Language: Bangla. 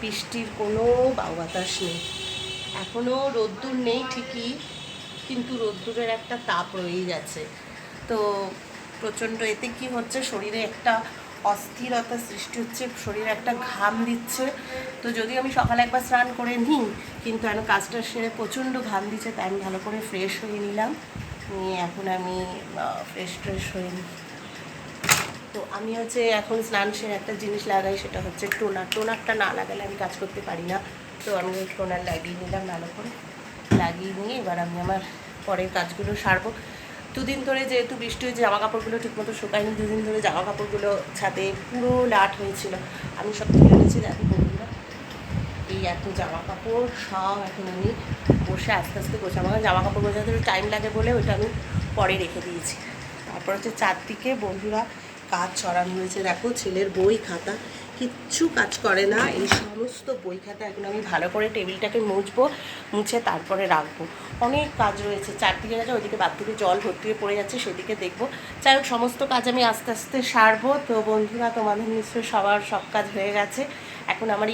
বৃষ্টির কোনো বাউ বাতাস নেই। এখনও রোদ্দুর নেই ঠিকই, কিন্তু রোদ্দুরের একটা তাপ রয়েই গেছে তো প্রচণ্ড এতে কি হচ্ছে, শরীরে একটা অস্থিরতা সৃষ্টি হচ্ছে, শরীরে একটা ঘাম দিচ্ছে। তো যদি আমি সকালে একবার স্নান করে নিই, কিন্তু আমি কাজটা সেরে প্রচণ্ড ঘাম দিচ্ছে, তাই আমি ভালো করে ফ্রেশ হয়ে নিলাম। নিয়ে এখন আমি ফ্রেশ ট্রেশ হয়ে নিই। তো আমি হচ্ছে এখন স্নান সেরে একটা জিনিস লাগাই, সেটা হচ্ছে টোনার। টোনারটা না লাগালে আমি কাজ করতে পারি না। তো আমি ওই টোনার লাগিয়ে নিলাম ভালো করে। লাগিয়ে নিয়ে এবার আমি আমার পরের কাজগুলো সারবো। দুদিন ধরে যেহেতু বৃষ্টি হয়েছে জামা কাপড়গুলো ঠিকমতো শুকায়নি। দুদিন ধরে জামা কাপড়গুলো ছাদে পুরো লাট হয়েছিল। আমি সব তুলে এনেছি, দেখো বন্ধুরা। এই এত জামা কাপড় সব এখন আমি বসে আস্তে আস্তে গোছাবো। আমার জামা কাপড় গোছাতে টাইম লাগে বলে ওটা আমি পরে রেখে দিয়েছি। তারপর হচ্ছে চারদিকে বন্ধুরা কাজ ছড়ানো হয়েছে। দেখো, ছেলের বই, খাতা, কিচ্ছু কাজ করে না। এই সমস্ত বই, খাতা এখন আমি ভালো করে টেবিলটাকে মুছবো, মুছে তারপরে রাখব। অনেক কাজ রয়েছে। চারদিকে গেছে ওইদিকে বাথরুমে জল ভর্তি হয়ে পড়ে যাচ্ছে, সেদিকে দেখব। যাই হোক, সমস্ত কাজ আমি আস্তে আস্তে সারবো। তো বন্ধুরা, তোমাদের নিশ্চয়ই সবার সব কাজ হয়ে গেছে। এখন আমার